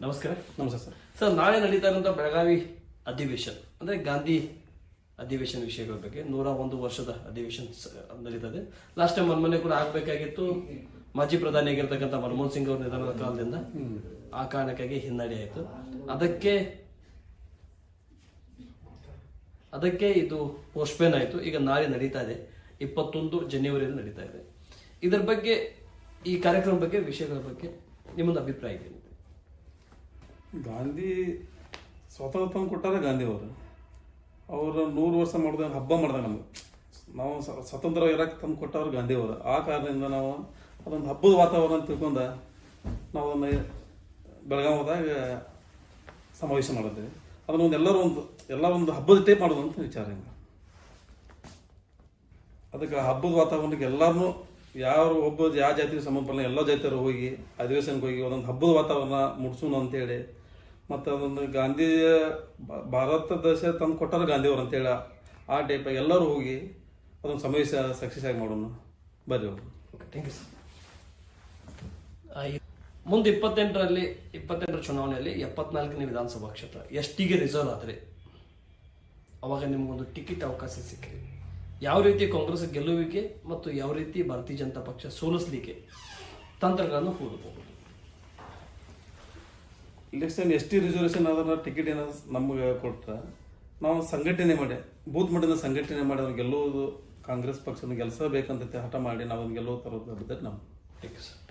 ನಮಸ್ಕಾರ. ನಮಸ್ತೆ sir. Sir ನಾಳೆ ನಡೀತಾ ಇರುವಂಥ ಬೆಳಗಾವಿ ಅಧಿವೇಶನ ಅಂದರೆ ಗಾಂಧಿ ಅಧಿವೇಶನ ವಿಷಯಗಳ ಬಗ್ಗೆ ನೂರ ಒಂದು ವರ್ಷದ ಅಧಿವೇಶನ ಸ- ನಡೀತದೆ. ಲಾಸ್ಟ್ ಟೈಮ್ ಮೊನ್ನೆ ಕೂಡ ಆಗಬೇಕಾಗಿತ್ತು. ಮಾಜಿ ಪ್ರಧಾನಿ ಆಗಿರ್ತಕ್ಕಂಥ ಮನಮೋಹನ್ ಸಿಂಗ್ ಅವರ ನಿಧನದ ಕಾಲದಿಂದ ಆ ಕಾರಣಕ್ಕಾಗಿ ಹಿನ್ನಡೆ ಆಯಿತು. ಅದಕ್ಕೆ ಅದಕ್ಕೆ ಇದು ಪೋಸ್ಟ್ಪೇನ್ ಆಯಿತು. ಈಗ ನಾಳೆ ನಡೀತಾ ಇದೆ. ಇಪ್ಪತ್ತೊಂದು ಜನವರಿಯಲ್ಲಿ ನಡೀತಾ ಇದೆ. ಇದರ ಬಗ್ಗೆ ಈ ಕಾರ್ಯಕ್ರಮ ಬಗ್ಗೆ ವಿಷಯಗಳ ಬಗ್ಗೆ ನಿಮ್ಮೊಂದು ಅಭಿಪ್ರಾಯ ಏನಿದೆ ಗಾಂಧಿ ಸ್ವಾತಂತ್ರ್ಯ ತಂದು ಕೊಟ್ಟಾರ ಗಾಂಧಿ ಅವರು ನೂರು ವರ್ಷ ಮಾಡಿದ ಹಬ್ಬ ಮಾಡ್ದ ನಮ್ಗೆ. ನಾವು ಸ್ವತಂತ್ರ ಇರಕ್ಕೆ ತಂದು ಕೊಟ್ಟವ್ರು ಗಾಂಧಿ ಅವರು ಆ ಕಾರಣದಿಂದ ನಾವು ಅದೊಂದು ಹಬ್ಬದ ವಾತಾವರಣ ತಿಳ್ಕೊಂಡ ನಾವು ಅದನ್ನ ಬೆಳಗಾವದಾಗ ಸಮಾವೇಶ ಮಾಡಿದ್ವಿ. ಅದನ್ನ ಒಂದು ಎಲ್ಲರೂ ಒಂದು ಎಲ್ಲ ಒಂದು ಹಬ್ಬದ ಟೈಪ್ ಮಾಡೋದು ಅಂತ ವಿಚಾರ ಹಿಂಗೆ ಅದಕ್ಕೆ ಹಬ್ಬದ ವಾತಾವರಣಕ್ಕೆ ಎಲ್ಲರನ್ನೂ ಯಾರು ಒಬ್ಬ ಯಾವ ಜಾತಿಗೆ ಸಂಬಂಧಪಡಲ್ಲ ಎಲ್ಲ ಜಾತಿಯವರು ಹೋಗಿ, ಅಧಿವೇಶನಕ್ಕೆ ಹೋಗಿ ಒಂದೊಂದು ಹಬ್ಬದ ವಾತಾವರಣ ಮುಟ್ಸೋಣ ಅಂತೇಳಿ ಮತ್ತು ಅದೊಂದು ಗಾಂಧಿ ಭಾರತ ದೇಶ ತಂದು ಕೊಟ್ಟಾರ ಗಾಂಧಿಯವರು ಅಂತೇಳಿ. ಆ ಟೈಪ್ ಎಲ್ಲರೂ ಹೋಗಿ ಅದೊಂದು ಸಮಯ ಸಕ್ಸಸ್ ಆಗಿ ಮಾಡೋಣ. ಬರ್ರಿ ಓಕೆ ಥ್ಯಾಂಕ್ ಯು ಸರ್ ಮುಂದೆ ಇಪ್ಪತ್ತೆಂಟರಲ್ಲಿ ಇಪ್ಪತ್ತೆಂಟರ ಚುನಾವಣೆಯಲ್ಲಿ ಎಪ್ಪತ್ನಾಲ್ಕನೇ ವಿಧಾನಸಭಾ ಕ್ಷೇತ್ರ ಎಷ್ಟಿಗೆ ರಿಸರ್ವ್ ಆದರೆ ಅವಾಗ ನಿಮಗೊಂದು ಟಿಕೆಟ್ ಅವಕಾಶ ಸಿಕ್ಕಿದೆ. ಯಾವ ರೀತಿ ಕಾಂಗ್ರೆಸ್ ಗೆಲ್ಲುವಿಕೆ ಮತ್ತು ಯಾವ ರೀತಿ ಭಾರತೀಯ ಜನತಾ ಪಕ್ಷ ಸೋಲಿಸಲಿಕ್ಕೆ ತಂತ್ರಗಳನ್ನು ಹೂಡಬಹುದು ಇಲೆಕ್ಷನ್ ಎಸ್ ಟಿ ರಿಸರ್ವೇಷನ್ ಅದನ್ನ ಟಿಕೆಟ್ ಏನಾದ್ರು ನಮ್ಗೆ ಕೊಟ್ರೆ, ನಾವು ಸಂಘಟನೆ ಮಾಡಿ, ಬೂತ್ ಮಟ್ಟದ ಸಂಘಟನೆ ಮಾಡಿ ಅವ್ನು ಗೆಲ್ಲೋದು ಕಾಂಗ್ರೆಸ್ ಪಕ್ಷನ ಗೆಲ್ಸಬೇಕಂತ ಹಠ ಮಾಡಿ ನಾವು ಗೆಲ್ಲೋ ತರೋದು ನಮ್ಮ ಥ್ಯಾಂಕ್ ಯು ಸರ್